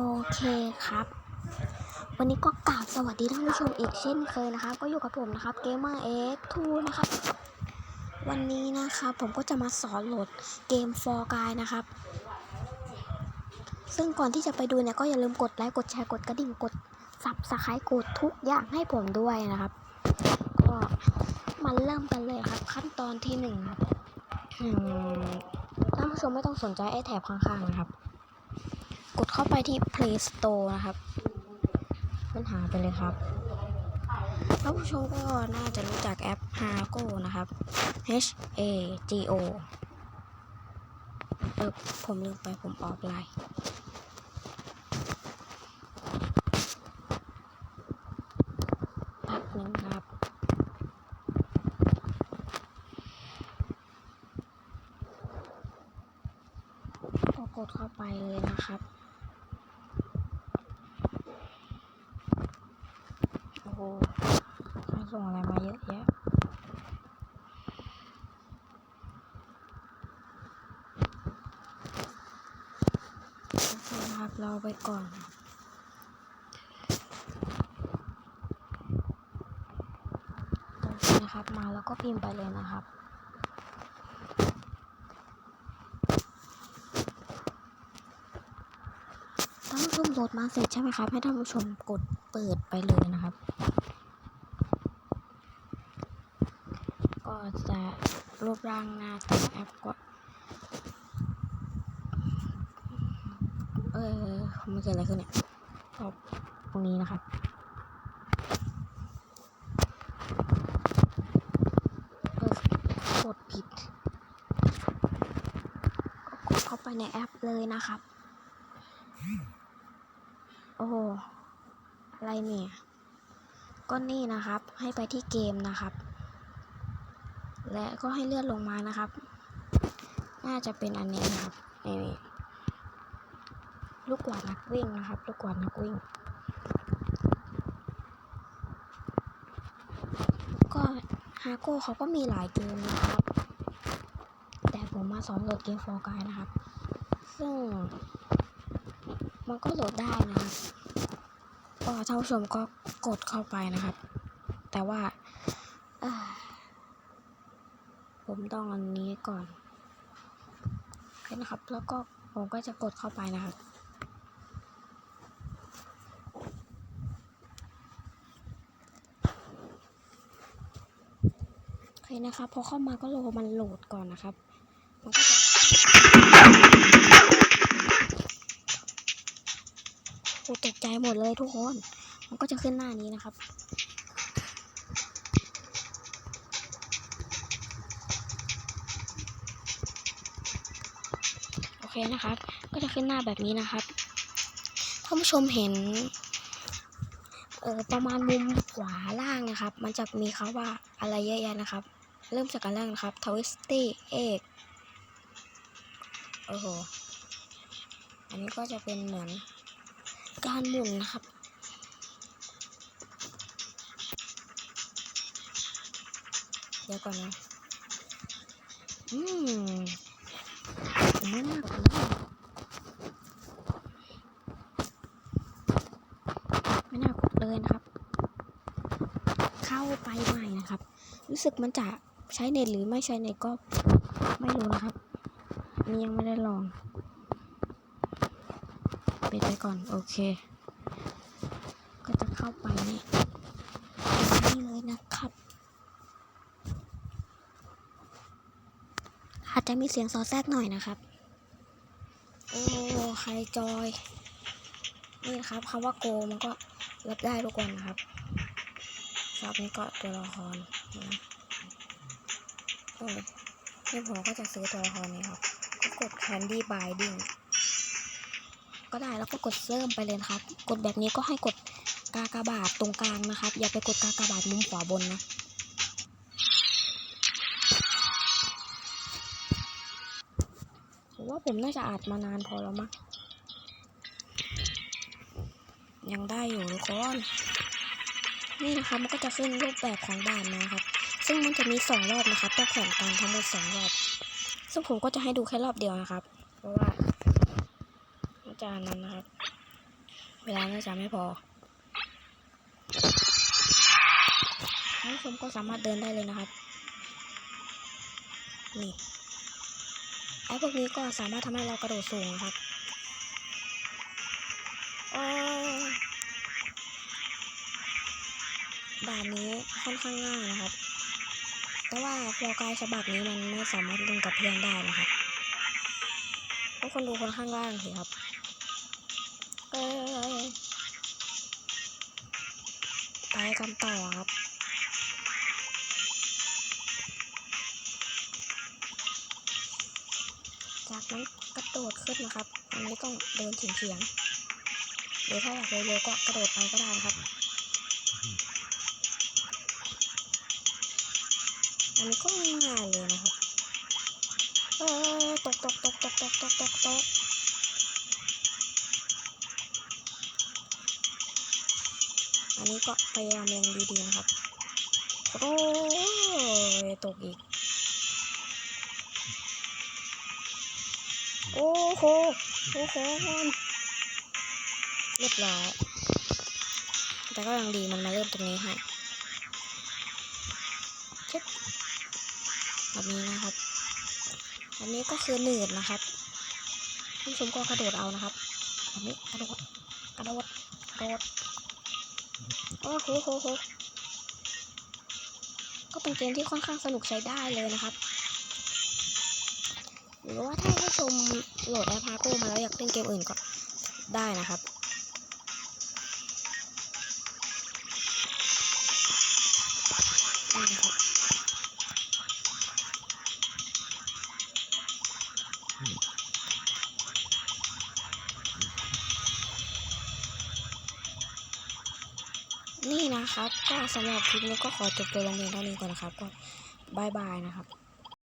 โอเคครับ วันนี้ก็กราบสวัสดีท่านผู้ชมอีกเช่นเคยนะครับ ก็อยู่กับผมนะครับ Gamer X2 นะครับ วันนี้นะครับผมก็จะมาสอนโหลดเกม For Guy นะครับ ซึ่งก่อนที่จะไปดูเนี่ยก็อย่าลืมกดไลค์ กดแชร์ กดกระดิ่ง กด Subscribe กดทุกอย่างให้ผมด้วยนะครับ ก็มาเริ่มกันเลยครับ ขั้นตอนที่หนึ่งท่านผู้ชมไม่ต้องสนใจไอ้แถบข้างๆนะครับ กดเข้าไปที่ Play Store นะครับค้นหาไปเลยครับท่านผู้ชมก็น่าจะรู้จักแอป Hago นะครับ H A G O เออผมลืมไปผมออฟไลน์แป๊บนึงครับก็กดเข้าไปเลยนะครับ โอ้โหใคร ส่งอะไรมาเยอะแยะคนะครับรอไปก่อนโอเคนะครับมาแล้วก็พิมพ์ไปเลยนะครับท่านผู้ชมโหลดมาเสร็จใช่ไหมครับ ให้ท่านผู้ชมกดเปิดไปเลยนะครับ ก็จะ รูปร่างหน้าตาแอปก็เออมันเกิดอะไรขึ้นเนี่ยตรงนี้นะครับกดผิดก็กดเข้าไปในแอปเลยนะครับ โอ้อะไรเนี่ย ก็นี่นะครับ ให้ไปที่เกมนะครับ และก็ให้เลื่อนลงมานะครับ น่าจะเป็นอันนี้นะครับนี่ลูกกวาดนักวิ่งนะครับ ลูกกวาดนักวิ่ง ก็ฮาโก้เขาก็มีหลายเกมนะครับ แต่ผมมาสอนโหลดเกมโฟร์กายนะครับ ซึ่ง มันก็โหลดได้นะครับก็ท่านผู้ชมก็กดเข้าไปนะครับ แต่ว่าเอ่อ ผมต้องอันนี้ก่อนนะครับ แล้วก็ผมก็จะกดเข้าไปนะครับโอเคนะครับพอเข้ามาก็รอมันโหลดก่อนนะครับมันก็จะโอ้ตกใจหมดเลยทุกคน มันก็จะขึ้นหน้านี้นะครับ เคนะครับ ก็จะขึ้นหน้าแบบนี้นะครับท่านผู้ชมเห็นเออประมาณมุมขวาล่างนะครับ มันจะมีคำว่าอะไรเยอะแยะนะครับ เริ่มจากกันแรกนะครับ twisty egg โอ้โหอันนี้ก็จะเป็นเหมือนการหมุนนะครับเดี๋ยวก่อนนะ อืม มไม่น่ากดเลยไม่น่ากดเลยนะครับ เข้าไปใหม่นะครับ รู้สึกมันจะใช้เน็ตหรือไม่ใช้เน็ตก็ไม่รู้นะครับอันนี่ยังไม่ได้ลองปิดไปก่อน โอเค ก็จะเข้าไปนี่นี่เลยนะครับ อาจจะมีเสียงซอแทรกหน่อยนะครับ โอ้ใครจอย นี่นะครับคำว่าโกมันก็ลบได้ทุกวันนะครับชอบนี้ก็ตัวละครนะเออนี่ผมก็จะซื้อตัวละครนี้ครับ ก็กด Candy Binding ก็ได้แล้วก็กดเริ่มไปเลยครับ กดแบบนี้ก็ให้กดกากบาทตรงกลางนะครับ อย่าไปกดกากบาทมุมขวาบนนะ ผมว่าผมน่าจะอัดมานานพอแล้วมั้งยังได้อยู่ทุกคนนี่นะครับมันก็จะขึ้นรูปแบบของด่านมาครับ ซึ่งมันจะมีสองรอบนะครับต้องแข่งกันทั้งหมดสองรอบ ซึ่งผมก็จะให้ดูแค่รอบเดียวนะครับ เพราะว่าอาจารย์นั้นนะครับ เวลาน่าจะไม่พอท่านผู้ชมก็สามารถเดินได้เลยนะครับ นี่ ไอ้พวกนี้ก็สามารถทำให้เรากระโดดสูงนะครับอ้ด่านนี้ค่อนข้างง่ายนะครับ แต่ว่าฟลอกายฉบับนี้มันไม่สามารถเล่นกับเพื่อนได้นะครับทุกคนดูคนข้างล่างสิครับเอ้ไปกันต่อครับ นั้นกระโดดขึ้นนะครับอันนี้ต้องเดินเฉียงๆหรือถ้าอยากเร็วๆก็กระโดดไปก็ได้นะครับอันนี้ก็ง่ายๆเลยนะครับเออตกตกตกตกตกตกตกตกอันนี้ก็พยายามเล็งดีๆนะครับโอ้ยตกอีก โอ้โหโอ้โหเรียบร้อยแต่ก็ยังดีมันมาเริ่มตรงนี้ให้ช็ดแบบนี้นะครับ อันนี้ก็คือหนืดนะครับท่านผู้ชมก็กระโดดเอานะครับแบบนี้กระโดดกระโดดกระโดดโอ้โหโหโหก็เป็นเกมที่ค่อนข้างสนุกใช้ได้เลยนะครับ หรือว่าถ้าผู้ชมโหลดแอปฮาโกมาแล้วอยากเล่นเกมอื่นก็ได้นะครับนี่นะครับนี่นะครับก็สำหรับคลิปนี้ก็ขอจบตัวลงเพียงเท่านี้ก่อนนะครับ ก็บายบายนะครับ